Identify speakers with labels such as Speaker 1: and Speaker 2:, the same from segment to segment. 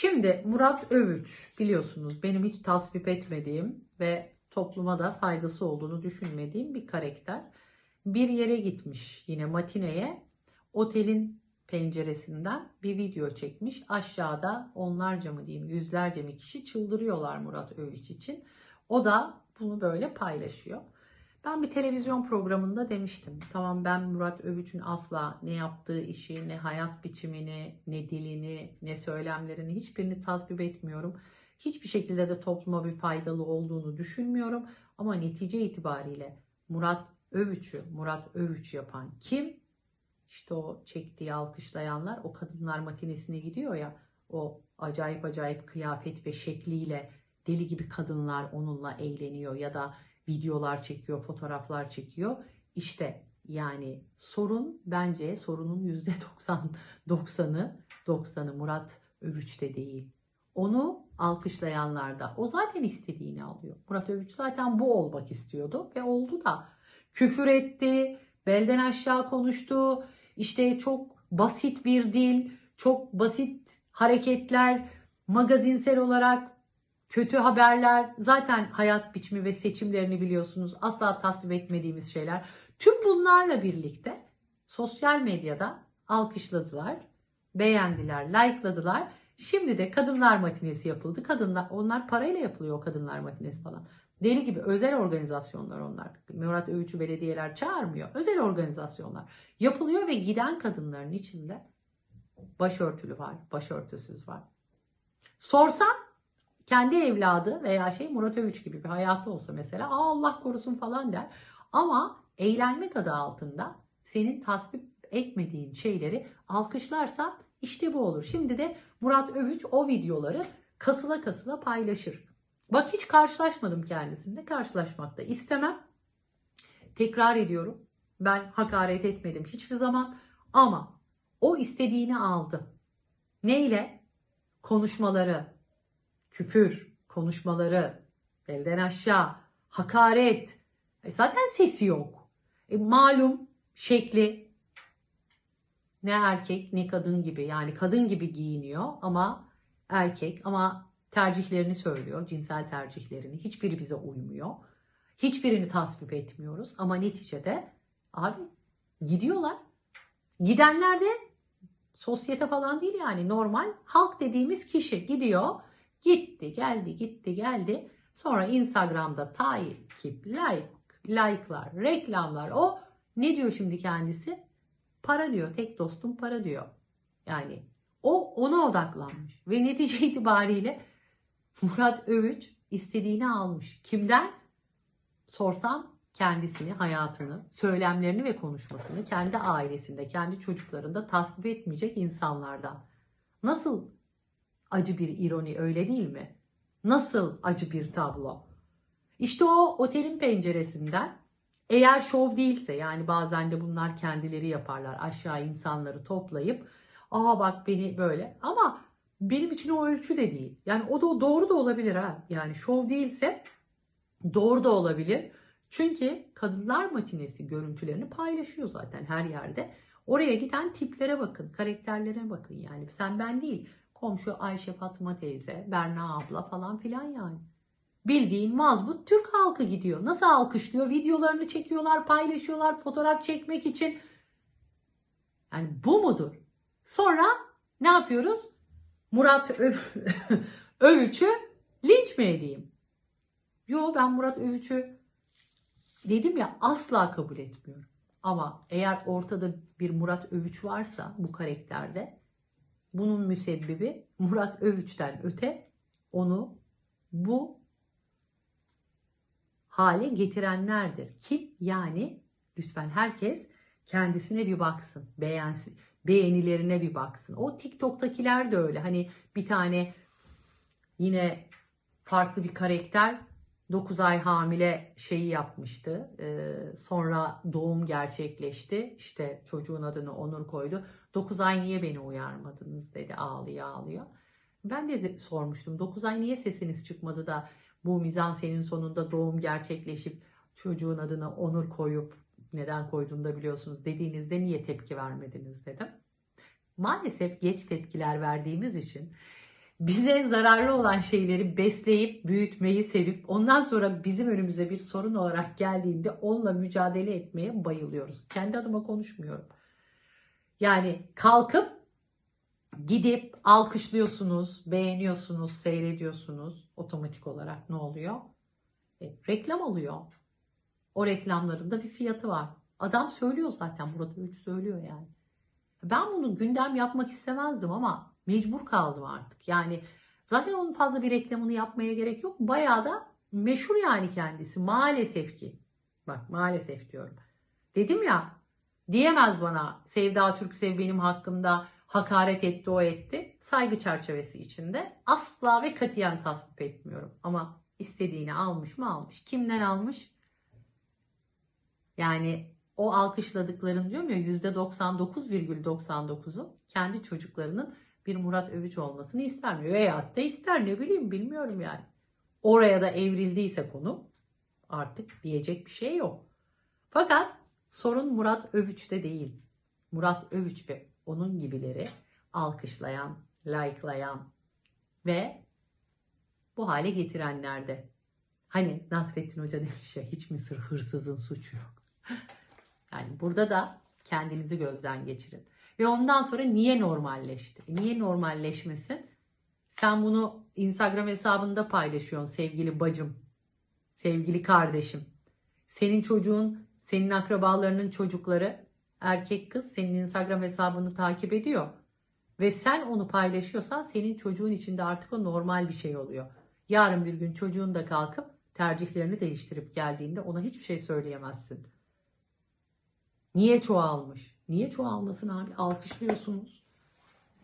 Speaker 1: Şimdi Murat Övüç biliyorsunuz benim hiç tasvip etmediğim ve topluma da faydası olduğunu düşünmediğim bir karakter. Bir yere gitmiş yine matineye otelin penceresinden bir video çekmiş. Aşağıda onlarca mı diyeyim yüzlerce mi kişi çıldırıyorlar Murat Övüç için. O da bunu böyle paylaşıyor. Ben bir televizyon programında demiştim. Tamam ben Murat Övüç'ün asla ne yaptığı işi, ne hayat biçimini, ne dilini, ne söylemlerini hiçbirini tasvip etmiyorum. Hiçbir şekilde de topluma bir faydalı olduğunu düşünmüyorum. Ama netice itibariyle Murat Övüç'ü, Murat Övüç yapan kim? İşte o çektiği alkışlayanlar o kadınlar matinesine gidiyor ya o acayip acayip kıyafet ve şekliyle deli gibi kadınlar onunla eğleniyor ya da videolar çekiyor, fotoğraflar çekiyor. İşte yani sorun bence sorunun yüzde 90 90'ı 90'ı Murat Övüç'te değil. Onu alkışlayanlarda. O zaten istediğini alıyor. Murat Övüç zaten bu olmak istiyordu ve oldu da. Küfür etti, belden aşağı konuştu. İşte çok basit bir dil, çok basit hareketler, magazinsel olarak kötü haberler, zaten hayat biçimi ve seçimlerini biliyorsunuz. Asla tasvip etmediğimiz şeyler. Tüm bunlarla birlikte sosyal medyada alkışladılar, beğendiler, likeladılar. Şimdi de kadınlar matinesi yapıldı. Kadınlar onlar parayla yapılıyor o kadınlar matinesi falan. Deli gibi özel organizasyonlar onlar. Murat Övüç'ü belediyeler çağırmıyor. Özel organizasyonlar. Yapılıyor ve giden kadınların içinde başörtülü var, başörtüsüz var. Sorsam kendi evladı veya şey Murat Övüç gibi bir hayatı olsa mesela Allah korusun falan der. Ama eğlenmek adı altında senin tasvip etmediğin şeyleri alkışlarsa işte bu olur. Şimdi de Murat Övüç o videoları kasıla kasıla paylaşır. Bak hiç karşılaşmadım kendisinde. Karşılaşmak da istemem. Tekrar ediyorum. Ben hakaret etmedim hiçbir zaman. Ama o istediğini aldı. Neyle? Konuşmaları, küfür, konuşmaları, belden aşağı, hakaret. E zaten sesi yok. E malum şekli ne erkek ne kadın gibi yani kadın gibi giyiniyor ama erkek ama tercihlerini söylüyor, cinsel tercihlerini. Hiçbiri bize uymuyor. Hiçbirini tasvip etmiyoruz ama neticede abi gidiyorlar. Gidenler de sosyete falan değil yani normal halk dediğimiz kişi gidiyor. Gitti, geldi, gitti, geldi. Sonra Instagram'da takip, like, like'lar, reklamlar o ne diyor şimdi kendisi? Para diyor. Tek dostum para diyor. Yani o ona odaklanmış ve netice itibariyle Murat Övüç istediğini almış. Kimden? Sorsam kendisini, hayatını, söylemlerini ve konuşmasını kendi ailesinde, kendi çocuklarında tasvip etmeyecek insanlardan. Nasıl acı bir ironi öyle değil mi? Nasıl acı bir tablo? İşte o otelin penceresinden eğer şov değilse yani bazen de bunlar kendileri yaparlar aşağı insanları toplayıp aa bak beni böyle ama benim için o ölçü de değil. Yani o da doğru da olabilir ha. Yani şov değilse doğru da olabilir. Çünkü kadınlar matinesi görüntülerini paylaşıyor zaten her yerde. Oraya giden tiplere bakın, karakterlere bakın yani. Sen ben değil. Komşu Ayşe Fatma teyze, Berna abla falan filan yani. Bildiğin mazbut Türk halkı gidiyor. Nasıl alkışlıyor? Videolarını çekiyorlar, paylaşıyorlar fotoğraf çekmek için. Yani bu mudur? Sonra ne yapıyoruz? Murat Öv Övüç'ü linç mi edeyim? Yo ben Murat Övüç'ü dedim ya asla kabul etmiyorum. Ama eğer ortada bir Murat Övüç varsa bu karakterde bunun müsebbibi Murat Övüç'ten öte onu bu hale getirenlerdir. Kim? Yani lütfen herkes kendisine bir baksın, beğensin, beğenilerine bir baksın. O TikTok'takiler de öyle. Hani bir tane yine farklı bir karakter 9 ay hamile şeyi yapmıştı. Ee, sonra doğum gerçekleşti. İşte çocuğun adını Onur koydu. 9 ay niye beni uyarmadınız dedi ağlıyor ağlıyor. Ben de sormuştum 9 ay niye sesiniz çıkmadı da bu mizansenin sonunda doğum gerçekleşip çocuğun adını Onur koyup neden koyduğunu da biliyorsunuz dediğinizde niye tepki vermediniz dedim. Maalesef geç tepkiler verdiğimiz için bize zararlı olan şeyleri besleyip büyütmeyi sevip ondan sonra bizim önümüze bir sorun olarak geldiğinde onunla mücadele etmeye bayılıyoruz. Kendi adıma konuşmuyorum. Yani kalkıp gidip alkışlıyorsunuz, beğeniyorsunuz, seyrediyorsunuz. Otomatik olarak ne oluyor? E, reklam oluyor. O reklamların da bir fiyatı var. Adam söylüyor zaten burada 3 söylüyor yani. Ben bunu gündem yapmak istemezdim ama mecbur kaldım artık. Yani zaten onun fazla bir reklamını yapmaya gerek yok. Bayağı da meşhur yani kendisi. Maalesef ki. Bak maalesef diyorum. Dedim ya diyemez bana Sevda Türksev benim hakkımda hakaret etti o etti. Saygı çerçevesi içinde asla ve katiyen tasvip etmiyorum. Ama istediğini almış mı almış. Kimden almış? Yani o alkışladıkların diyorum ya %99,99'u kendi çocuklarının bir Murat Övüç olmasını ister mi? Veyahut da ister ne bileyim bilmiyorum yani. Oraya da evrildiyse konu artık diyecek bir şey yok. Fakat sorun Murat Övüç'te değil. Murat Övüç ve onun gibileri alkışlayan, like'layan ve bu hale getirenlerde. Hani Nasrettin Hoca demiş ya hiç Mısır hırsızın suçu yok. Yani burada da kendinizi gözden geçirin. Ve ondan sonra niye normalleşti? E Niye normalleşmesin? Sen bunu Instagram hesabında paylaşıyorsun sevgili bacım, sevgili kardeşim. Senin çocuğun, senin akrabalarının çocukları, erkek kız senin Instagram hesabını takip ediyor. Ve sen onu paylaşıyorsan senin çocuğun içinde artık o normal bir şey oluyor. Yarın bir gün çocuğun da kalkıp tercihlerini değiştirip geldiğinde ona hiçbir şey söyleyemezsin. Niye çoğalmış? Niye çoğalmasın abi? Alkışlıyorsunuz.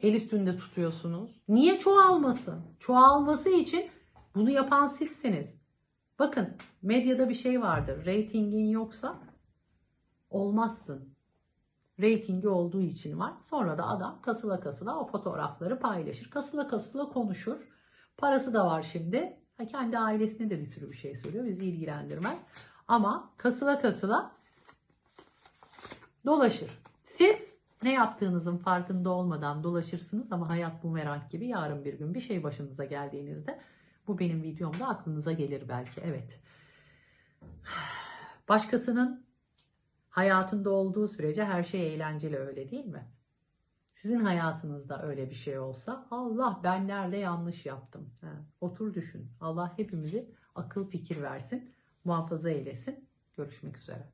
Speaker 1: El üstünde tutuyorsunuz. Niye çoğalmasın? Çoğalması için bunu yapan sizsiniz. Bakın medyada bir şey vardır. Ratingin yoksa olmazsın. Ratingi olduğu için var. Sonra da adam kasıla kasıla o fotoğrafları paylaşır. Kasıla kasıla konuşur. Parası da var şimdi. Ha, kendi ailesine de bir sürü bir şey söylüyor. Bizi ilgilendirmez. Ama kasıla kasıla dolaşır. Siz ne yaptığınızın farkında olmadan dolaşırsınız ama hayat bumerang gibi yarın bir gün bir şey başınıza geldiğinizde bu benim videomda aklınıza gelir belki. Evet. Başkasının hayatında olduğu sürece her şey eğlenceli öyle değil mi? Sizin hayatınızda öyle bir şey olsa Allah ben nerede yanlış yaptım. He, otur düşün. Allah hepimizi akıl fikir versin, muhafaza eylesin. Görüşmek üzere.